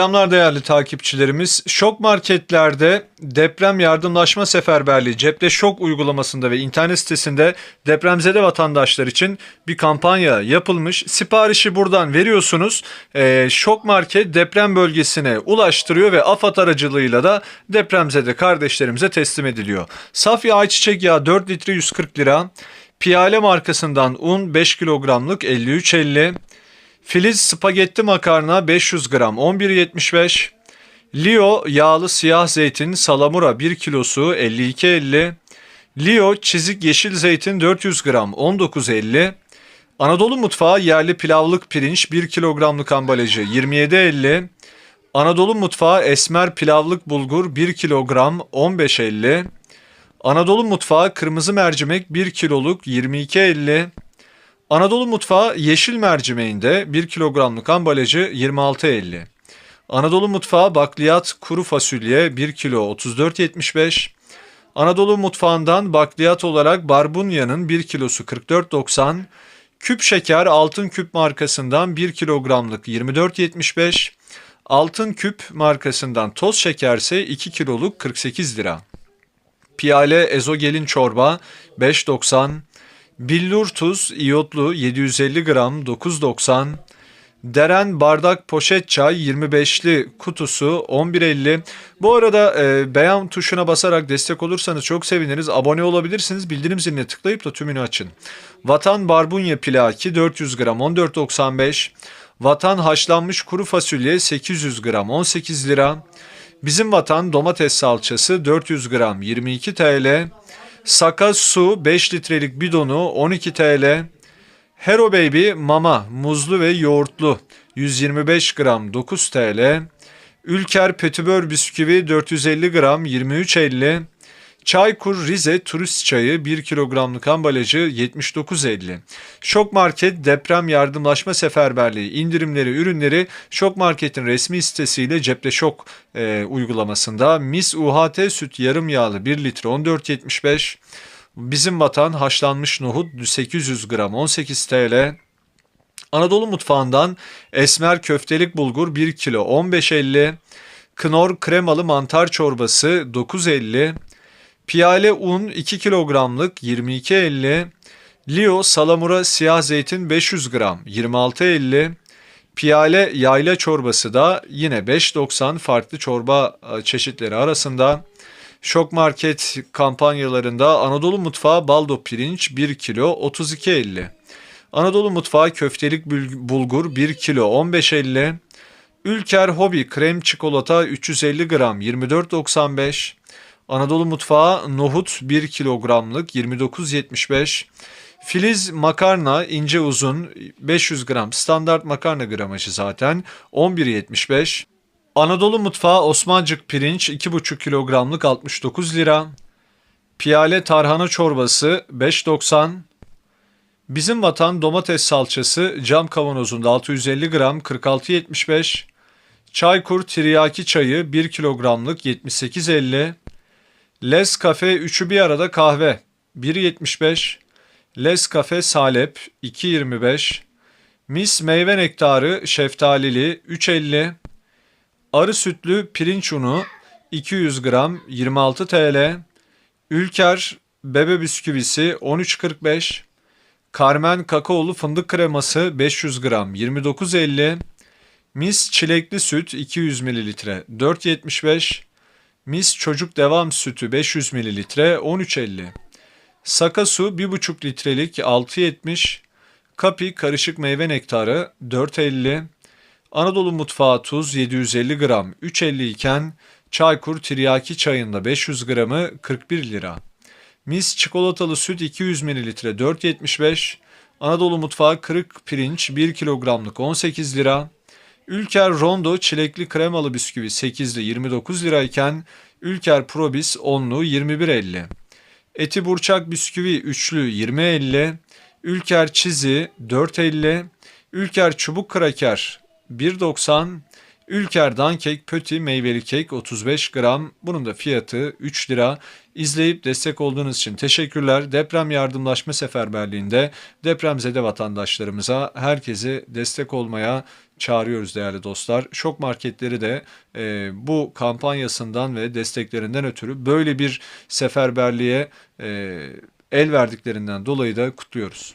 Selamlar değerli takipçilerimiz. Şok marketlerde deprem yardımlaşma seferberliği cepte şok uygulamasında ve internet sitesinde depremzede vatandaşlar için bir kampanya yapılmış. Siparişi buradan veriyorsunuz. Ee, şok market deprem bölgesine ulaştırıyor ve AFAD aracılığıyla da depremzede kardeşlerimize teslim ediliyor. Safya ayçiçek yağı 4 litre 140 lira. Piyale markasından un 5 kilogramlık 53.50. Filiz spagetti makarna 500 gram 11.75. Leo yağlı siyah zeytin salamura 1 kilosu 52.50. Leo çizik yeşil zeytin 400 gram 19.50. Anadolu mutfağı yerli pilavlık pirinç 1 kilogramlık ambalajı 27.50. Anadolu mutfağı esmer pilavlık bulgur 1 kilogram 15.50. Anadolu mutfağı kırmızı mercimek 1 kiloluk 22.50. Anadolu mutfağı yeşil mercimeğinde 1 kilogramlık ambalajı 26.50. Anadolu mutfağı bakliyat kuru fasulye 1 kilo 34.75. Anadolu mutfağından bakliyat olarak barbunya'nın 1 kilosu 44.90. Küp şeker altın küp markasından 1 kilogramlık 24.75. Altın küp markasından toz şekerse 2 kiloluk 48 lira. Piyale ezogelin çorba 5.90. Billur tuz iyotlu 750 gram 9.90. Deren bardak poşet çay 25'li kutusu 11.50. Bu arada e, beğen tuşuna basarak destek olursanız çok seviniriz. Abone olabilirsiniz. Bildirim ziline tıklayıp da tümünü açın. Vatan barbunya pilaki 400 gram 14.95. Vatan haşlanmış kuru fasulye 800 gram 18 lira. Bizim vatan domates salçası 400 gram 22 TL. Saka su 5 litrelik bidonu 12 TL. Hero Baby mama muzlu ve yoğurtlu 125 gram 9 TL. Ülker Petibör bisküvi 450 gram 23.50. Çaykur Rize turist çayı 1 kilogramlık ambalajı 79.50. Şok Market deprem yardımlaşma seferberliği indirimleri ürünleri Şok Market'in resmi sitesiyle cepte şok e, uygulamasında Mis UHT süt yarım yağlı 1 litre 14.75. Bizim vatan haşlanmış nohut 800 gram 18 TL. Anadolu mutfağından esmer köftelik bulgur 1 kilo 15.50. Knor kremalı mantar çorbası 9.50. Piyale un 2 kilogramlık 22.50. Leo salamura siyah zeytin 500 gram 26.50. Piyale yayla çorbası da yine 5.90 farklı çorba e, çeşitleri arasında. Şok Market kampanyalarında Anadolu Mutfağı baldo pirinç 1 kilo 32.50. Anadolu Mutfağı köftelik bul- bulgur 1 kilo 15.50. Ülker Hobi krem çikolata 350 gram 24.95. Anadolu Mutfağı nohut 1 kilogramlık 29.75. Filiz makarna ince uzun 500 gram standart makarna gramajı zaten 11.75. Anadolu Mutfağı Osmancık pirinç 2,5 kilogramlık 69 lira. Piyale tarhana çorbası 5.90. Bizim vatan domates salçası cam kavanozunda 650 gram 46.75. Çaykur tiryaki çayı 1 kilogramlık 78.50. Les Cafe üçü bir arada kahve 1.75. Les Cafe salep 2.25. Mis meyve nektarı şeftalili 3.50. Arı sütlü pirinç unu 200 gram 26 TL. Ülker bebe bisküvisi 13.45. Carmen kakaolu fındık kreması 500 gram 29.50. Mis çilekli süt 200 ml 4.75. Mis çocuk devam sütü 500 ml 13.50. Saka su 1,5 litrelik 6.70. Kapi karışık meyve nektarı 4.50. Anadolu mutfağı tuz 750 gram 3.50 iken Çaykur tiryaki çayında 500 gramı 41 lira. Mis çikolatalı süt 200 ml 4.75. Anadolu mutfağı kırık pirinç 1 kilogramlık 18 lira. Ülker Rondo çilekli kremalı bisküvi 8'li 29 lirayken Ülker Probis 10'lu 21.50. Eti burçak bisküvi 3'lü 20.50. Ülker çizi 4.50. Ülker çubuk kraker 1.90. Ülker Dankek Pöti meyveli kek 35 gram. Bunun da fiyatı 3 lira. İzleyip destek olduğunuz için teşekkürler. Deprem yardımlaşma seferberliğinde depremzede vatandaşlarımıza herkese destek olmaya çağırıyoruz değerli dostlar. Şok marketleri de e, bu kampanyasından ve desteklerinden ötürü böyle bir seferberliğe e, el verdiklerinden dolayı da kutluyoruz.